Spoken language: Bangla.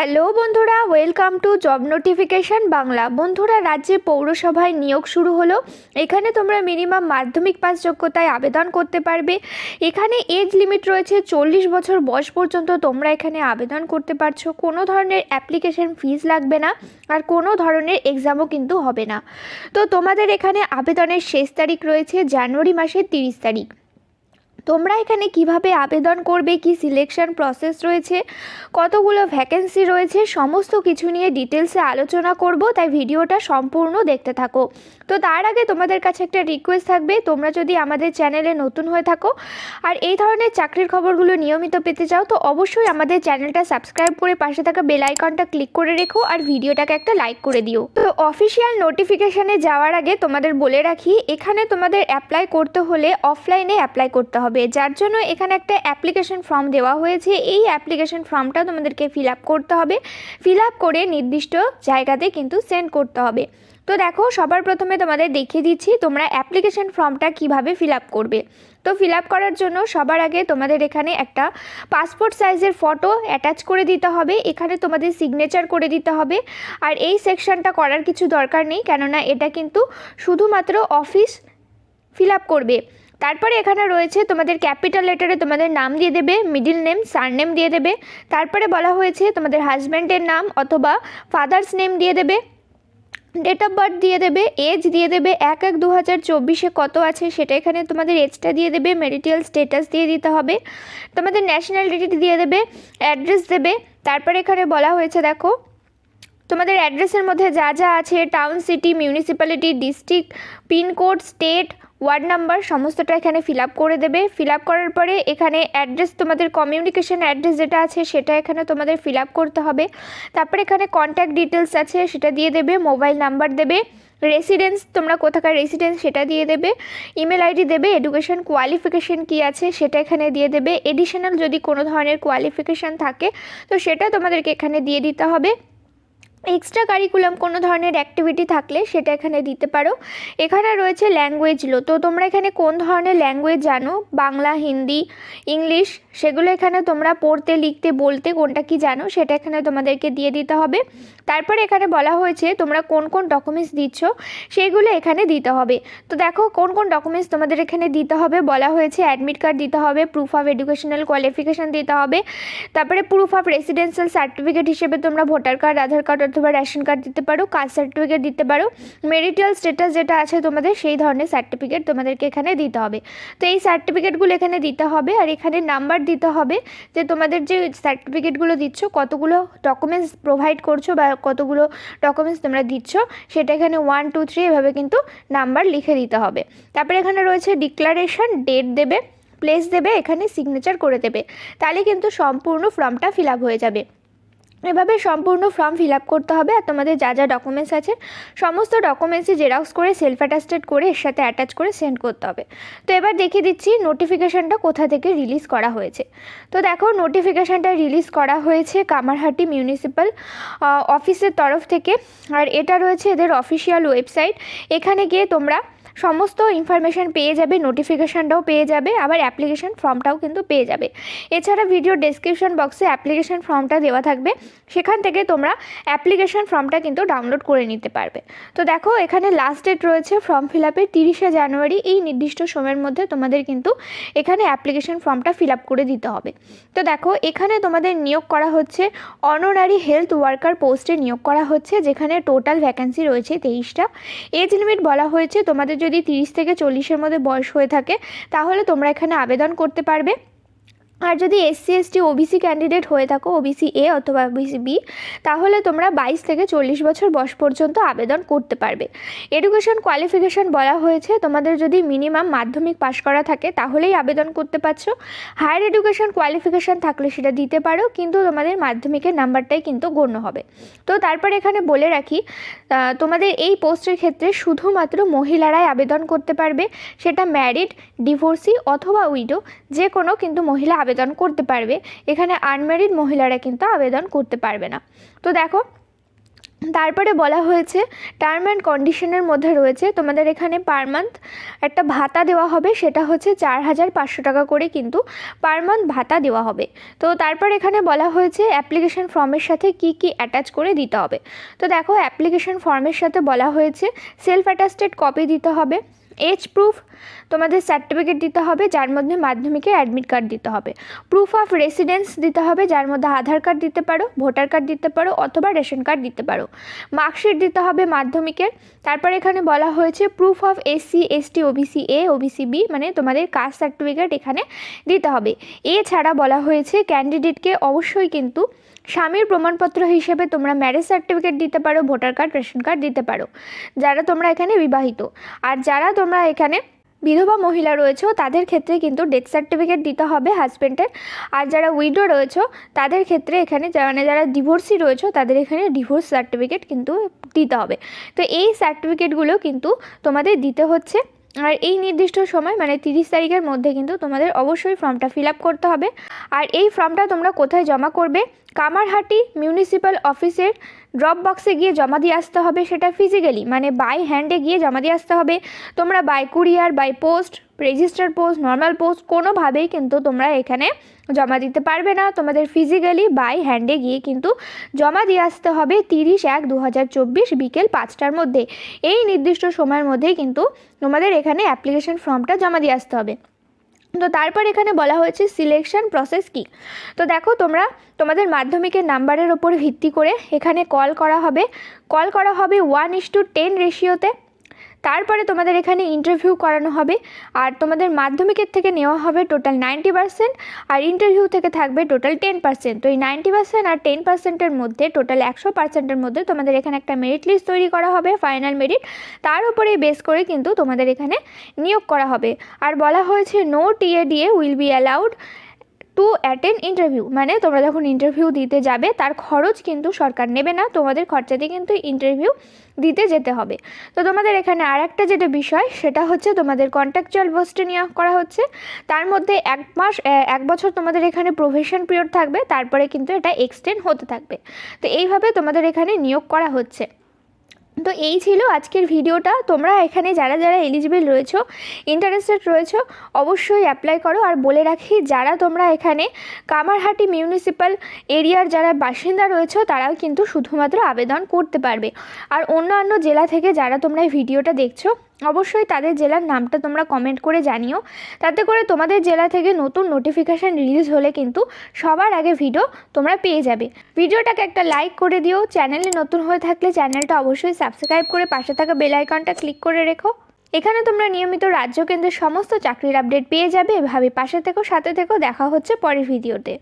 হ্যালো বন্ধুরা welcome to job notification Bangla. বন্ধুরা, রাজ্যে পৌরসভায় নিয়োগ শুরু হলো। এখানে তোমরা মিনিমাম মাধ্যমিক পাস যোগ্যতায় আবেদন করতে পারবে। এখানে এজ লিমিট রয়েছে চল্লিশ বছর বয়স পর্যন্ত তোমরা এখানে আবেদন করতে পারছ। কোনো ধরনের অ্যাপ্লিকেশন ফিস লাগবে না আর কোনো ধরনের এক্সামও কিন্তু হবে না। তো তোমাদের এখানে আবেদনের শেষ তারিখ রয়েছে জানুয়ারি মাসের তিরিশ তারিখ। তোমরা এখানে কীভাবে আবেদন করবে, কি সিলেকশন প্রসেস রয়েছে, কতগুলো ভ্যাকেন্সি রয়েছে, সমস্ত কিছু নিয়ে ডিটেলসে আলোচনা করব, তাই ভিডিওটা সম্পূর্ণ দেখতে থাকো। তো তার আগে তোমাদের কাছে একটা রিকোয়েস্ট থাকবে, তোমরা যদি আমাদের চ্যানেলে নতুন হয়ে থাকো আর এই ধরনের চাকরির খবরগুলো নিয়মিত পেতে চাও, তো অবশ্যই আমাদের চ্যানেলটা সাবস্ক্রাইব করে পাশে থাকা বেল আইকনটা ক্লিক করে রেখো আর ভিডিওটাকে একটা লাইক করে দিও। তো অফিসিয়াল নোটিফিকেশানে যাওয়ার আগে তোমাদের বলে রাখি, এখানে তোমাদের অ্যাপ্লাই করতে হলে অফলাইনে অ্যাপ্লাই করতে হবে। যার জন্য এখানে একটা অ্যাপ্লিকেশন ফর্ম দেওয়া হয়েছে। এই অ্যাপ্লিকেশন ফর্মটা তোমাদেরকে ফিল আপ করতে হবে। ফিল আপ করে নির্দিষ্ট জায়গাতে কিন্তু সেন্ড করতে হবে। তো দেখো, সবার প্রথমে তোমাদের দেখিয়ে দিচ্ছি তোমরা অ্যাপ্লিকেশন ফর্মটা কীভাবে ফিল আপ করবে। তো ফিল আপ করার জন্য সবার আগে তোমাদের এখানে একটা পাসপোর্ট সাইজের ফটো অ্যাটাচ করে দিতে হবে। এখানে তোমাদের সিগনেচার করে দিতে হবে। আর এই সেকশনটা করার কিছু দরকার নেই, কেননা এটা কিন্তু শুধুমাত্র অফিস ফিল আপ করবে। তারপরে এখানে রয়েছে তোমাদের ক্যাপিটাল লেটারে তোমাদের নাম দিয়ে দেবে, মিডিল নেম সার নেম দিয়ে দেবে। তারপরে বলা হয়েছে তোমাদের হাজব্যান্ডের নাম অথবা ফাদার্স নেম দিয়ে দেবে। ডেট অফ বার্থ দিয়ে দেবে, এজ দিয়ে দেবে, এক এক দু হাজার চব্বিশে কত আছে সেটা এখানে তোমাদের এজটা দিয়ে দেবে, মেরিটিয়াল স্টেটাস দিয়ে দিতে হবে। তোমাদের ন্যাশনালিটি দিয়ে দেবে, অ্যাড্রেস দেবে। তারপরে এখানে বলা হয়েছে দেখো, তোমাদের অ্যাড্রেসের মধ্যে যা যা আছে, town city, municipality, district, pincode, state ward number সমস্তটা এখানে ফিল করে দেবে। ফিল করার পরে এখানে অ্যাড্রেস তোমাদের কমিউনিকেশন অ্যাড্রেস যেটা আছে সেটা এখানে তোমাদের ফিল করতে হবে। তারপরে এখানে কন্ট্যাক্ট ডিটেলস আছে সেটা দিয়ে দেবে, মোবাইল নাম্বার দেবে, রেসিডেন্স তোমরা কোথাকার রেসিডেন্স সেটা দিয়ে দেবে, ইমেল আইডি দেবে, এডুকেশন কোয়ালিফিকেশন কী আছে সেটা এখানে দিয়ে দেবে, এডিশনাল যদি কোনো ধরনের কোয়ালিফিকেশান থাকে তো সেটা তোমাদেরকে এখানে দিয়ে দিতে হবে। এক্সট্রা কারিকুলাম কোনো ধরনের অ্যাক্টিভিটি থাকলে সেটা এখানে দিতে পারো। এখানে রয়েছে ল্যাঙ্গুয়েজ লো তো তোমরা এখানে কোন ধরনের ল্যাঙ্গুয়েজ জানো? বাংলা, হিন্দি, ইংলিশ, সেগুলো এখানে তোমরা পড়তে, লিখতে, বলতে কোনটা কি জানো সেটা এখানে তোমাদেরকে দিয়ে দিতে হবে। তারপরে এখানে বলা হয়েছে তোমরা কোন কোন ডকুমেন্টস দিচ্ছ সেইগুলো এখানে দিতে হবে। তো দেখো কোন কোন ডকুমেন্টস তোমাদের এখানে দিতে হবে। বলা হয়েছে অ্যাডমিট কার্ড দিতে হবে প্রুফ অফ এডুকেশনাল কোয়ালিফিকেশান দিতে হবে। তারপরে প্রুফ অফ রেসিডেন্সিয়াল সার্টিফিকেট হিসেবে তোমরা ভোটার কার্ড আধার কার্ড অথবা রেশন কার্ড দিতে পারো কাস্ট সার্টিফিকেট দিতে পারো মেরিটাল স্ট্যাটাস যেটা আছে তোমাদের, সেই ধরনের সার্টিফিকেট তোমাদেরকে এখানে দিতে হবে। তো এই সার্টিফিকেটগুলো এখানে দিতে হবে আর এখানে নাম্বার দিতে হবে যে তোমাদের যে সার্টিফিকেটগুলো দিচ্ছ, কতগুলো ডকুমেন্টস প্রোভাইড করছ বা কতগুলো ডকুমেন্টস তোমরা দিচ্ছ, সেটা এখানে ওয়ান টু থ্রি এভাবে কিন্তু নাম্বার লিখে দিতে হবে। তারপরে এখানে রয়েছে ডিক্লারেশন ডেট দেবে প্লেস দেবে, এখানে সিগনেচার করে দেবে। তাহলে কিন্তু সম্পূর্ণ ফর্মটা ফিল আপ হয়ে যাবে। এভাবে সম্পূর্ণ ফর্ম ফিল আপ করতে হবে আর তোমাদের যা যা ডকুমেন্টস আছে, সমস্ত ডকুমেন্টসই জেরক্স করে সেলফ অ্যাটাস্টেড করে, এর সাথে অ্যাটাচ করে সেন্ড করতে হবে। তো এবার দেখিয়ে দিচ্ছি নোটিফিকেশানটা কোথা থেকে রিলিজ করা হয়েছে। তো দেখো নোটিফিকেশানটা রিলিজ করা হয়েছে কামারহাটি মিউনিসিপ্যাল অফিসের তরফ থেকে। আর এটা রয়েছে এদের অফিসিয়াল ওয়েবসাইট এখানে গিয়ে তোমরা সমস্ত ইনফরমেশান পেয়ে যাবে নোটিফিকেশানটাও পেয়ে যাবে, আবার অ্যাপ্লিকেশান ফর্মটাও কিন্তু পেয়ে যাবে। এছাড়া ভিডিও ডেসক্রিপশন বক্সে অ্যাপ্লিকেশান ফর্মটা দেওয়া থাকবে, সেখান থেকে তোমরা অ্যাপ্লিকেশান ফর্মটা কিন্তু ডাউনলোড করে নিতে পারবে। তো দেখো, এখানে লাস্ট ডেট রয়েছে ফর্ম ফিল আপের তিরিশে জানুয়ারি, এই নির্দিষ্ট সময়ের মধ্যে তোমাদের কিন্তু এখানে অ্যাপ্লিকেশান ফর্মটা ফিল আপ করে দিতে হবে। তো দেখো, এখানে তোমাদের নিয়োগ করা হচ্ছে অনারারি হেলথ ওয়ার্কার পোস্টে নিয়োগ করা হচ্ছে, যেখানে টোটাল ভ্যাকেন্সি রয়েছে তেইশটা। এজ লিমিট বলা হয়েছে, তোমাদের তিরিশ থেকে চল্লিশের মধ্যে বয়স হয়ে থাকে তাহলে তোমরা এখানে আবেদন করতে পারবে। আর যদি এসসি এসটি ওবিসি ক্যান্ডিডেট হয়ে থাকো ওবিসি এ অথবা ওবিসি বি তাহলে তোমরা বাইশ থেকে চল্লিশ বছর বয়স পর্যন্ত আবেদন করতে পারবে। এডুকেশন কোয়ালিফিকেশন বলা হয়েছে, তোমাদের যদি মিনিমাম মাধ্যমিক পাশ করা থাকে, তাহলেই আবেদন করতে পারছ। হায়ার এডুকেশন কোয়ালিফিকেশন থাকলে সেটা দিতে পারো, কিন্তু তোমাদের মাধ্যমিকের নাম্বারটাই কিন্তু গণ্য হবে। তো তারপর এখানে বলে রাখি তোমাদের এই পোস্টের ক্ষেত্রে শুধুমাত্র মহিলারাই আবেদন করতে পারবে। সেটা ম্যারিড ডিভোর্সি অথবা উইডো যে কোনো কিন্তু মহিলা আবেদন করতে পারবে। এখানে আনম্যারিড মহিলারা কিন্তু আবেদন করতে পারবে না। তো দেখো, তারপরে বলা হয়েছে টার্ম অ্যান্ড কন্ডিশনের মধ্যে রয়েছে, তোমাদের এখানে পার মান্থ একটা ভাতা দেওয়া হবে, সেটা হচ্ছে চার হাজার পাঁচশো টাকা করে কিন্তু পার মান্থ ভাতা দেওয়া হবে। তো তারপর এখানে বলা হয়েছে অ্যাপ্লিকেশন ফর্মের সাথে কি কি অ্যাটাচ করে দিতে হবে। তো দেখো অ্যাপ্লিকেশন ফর্মের সাথে বলা হয়েছে সেলফ অ্যাটাস্টেড কপি দিতে হবে। এজ প্রুফ তোমাদের সার্টিফিকেট দিতে হবে, যার মধ্যে মাধ্যমিকের অ্যাডমিট কার্ড দিতে হবে। প্রুফ অফ রেসিডেন্স দিতে হবে, যার মধ্যে আধার কার্ড দিতে পারো ভোটার কার্ড দিতে পারো, অথবা রেশন কার্ড দিতে পারো। মার্কশিট দিতে হবে মাধ্যমিকের। তারপর এখানে বলা হয়েছে proof of SC ST OBC A OBC B মানে তোমাদের কাস্ট সার্টিফিকেট এখানে দিতে হবে। এছাড়া বলা হয়েছে ক্যান্ডিডেটকে অবশ্যই কিন্তু স্বামীর প্রমাণপত্র হিসেবে তোমরা ম্যারেজ সার্টিফিকেট দিতে পারো ভোটার কার্ড রেশন কার্ড দিতে পারো। যারা তোমরা এখানে বিবাহিত। আর যারা তোমরা এখানে বিধবা মহিলা রয়েছে, তাদের ক্ষেত্রে কিন্তু ডেথ সার্টিফিকেট দিতে হবে হাজব্যান্ডের আর যারা উইডো রয়েছে, তাদের ক্ষেত্রে এখানে মানে যারা ডিভোর্সি রয়েছে, তাদের এখানে ডিভোর্স সার্টিফিকেট কিন্তু দিতে হবে। তো এই সার্টিফিকেটগুলো কিন্তু তোমাদের দিতে হচ্ছে। আর এই নির্দিষ্ট সময় মানে তিরিশ তারিখের মধ্যে কিন্তু তোমাদের অবশ্যই ফর্মটা ফিল আপ করতে হবে। আর এই ফর্মটা তোমরা কোথায় জমা করবে কামারহাটি মিউনিসিপ্যাল অফিসের ড্রপ বক্সে গিয়ে জমা দিয়ে আসতে হবে সেটা ফিজিক্যালি মানে বাই হ্যান্ডে গিয়ে জমা দিয়ে আসতে হবে। তোমরা by courier by post register post normal post কোনোভাবেই কিন্তু তোমরা এখানে জমা দিতে পারবে না। তোমাদের ফিজিক্যালি বাই হ্যান্ডে গিয়ে কিন্তু জমা দিয়ে আসতে হবে তিরিশ এক দু বিকেল পাঁচটার মধ্যে। এই নির্দিষ্ট সময়ের মধ্যেই কিন্তু তোমাদের এখানে অ্যাপ্লিকেশন ফর্মটা জমা দিয়ে আসতে হবে। তো তারপর এখানে বলা হয়েছে সিলেকশন প্রসেস কি? তো দেখো তোমরা তোমাদের মাধ্যমিকের নাম্বারের ওপর ভিত্তি করে এখানে কল করা হবে। কল করা হবে ওয়ান ইস টু টেন রেশিওতে তারপরে তোমাদের এখানে ইন্টারভিউ করানো হবে, আর তোমাদের মাধ্যমিকের থেকে নেওয়া হবে টোটাল নাইনটি পার্সেন্ট আর ইন্টারভিউ থেকে থাকবে টোটাল টেন পার্সেন্ট তো এই নাইনটি পার্সেন্ট আর টেন পার্সেন্টের মধ্যে টোটাল একশো পার্সেন্টের মধ্যে তোমাদের এখানে একটা মেরিট লিস্ট তৈরি করা হবে ফাইনাল মেরিট তার উপরেই বেস করে কিন্তু তোমাদের এখানে নিয়োগ করা হবে। আর বলা হয়েছে no TADA will be allowed to attend interview মানে তোমরা যখন ইন্টারভিউ দিতে যাবে, তার খরচ কিন্তু সরকার নেবে না, তোমাদের খরচাতে কিন্তু ইন্টারভিউ দিতে যেতে হবে। তো তোমাদের এখানে আর একটা যেটা বিষয়, সেটা হচ্ছে তোমাদের কন্ট্রাকচুয়াল পোস্টে নিয়োগ করা হচ্ছে। তার মধ্যে এক মাস এক বছর তোমাদের এখানে প্রোভেশন পিরিয়ড থাকবে, তারপরে কিন্তু এটা এক্সটেন্ড হতে থাকবে। তো এইভাবে তোমাদের এখানে নিয়োগ করা হচ্ছে। তো এই ছিল আজকের ভিডিওটা। তোমরা এখানে যারা যারা এলিজিবল রয়েছো ইন্টারেস্টেড রয়েছো, অবশ্যই অ্যাপ্লাই করো। আর বলে রাখি, যারা তোমরা এখানে কামারহাটি মিউনিসিপ্যাল এরিয়ার যারা বাসিন্দা রয়েছো, তারাও কিন্তু শুধুমাত্র আবেদন করতে পারবে। আর অন্যান্য জেলা থেকে যারা তোমরা এই ভিডিওটা দেখছ অবশ্যই তাদের জেলার নামটা তোমরা কমেন্ট করে জানিও। তাতে করে তোমাদের জেলা থেকে নতুন নোটিফিকেশান রিলিজ হলে কিন্তু সবার আগে ভিডিও তোমরা পেয়ে যাবে। ভিডিওটাকে একটা লাইক করে দিও। চ্যানেলে নতুন হয়ে থাকলে চ্যানেলটা অবশ্যই সাবস্ক্রাইব করে পাশে থাকা বেল আইকনটা ক্লিক করে রেখো। এখানে তোমরা নিয়মিত রাজ্য কেন্দ্রের সমস্ত চাকরির আপডেট পেয়ে যাবে। এভাবে পাশে থেকো, সাথে থেকো। দেখা হচ্ছে পরের ভিডিওতে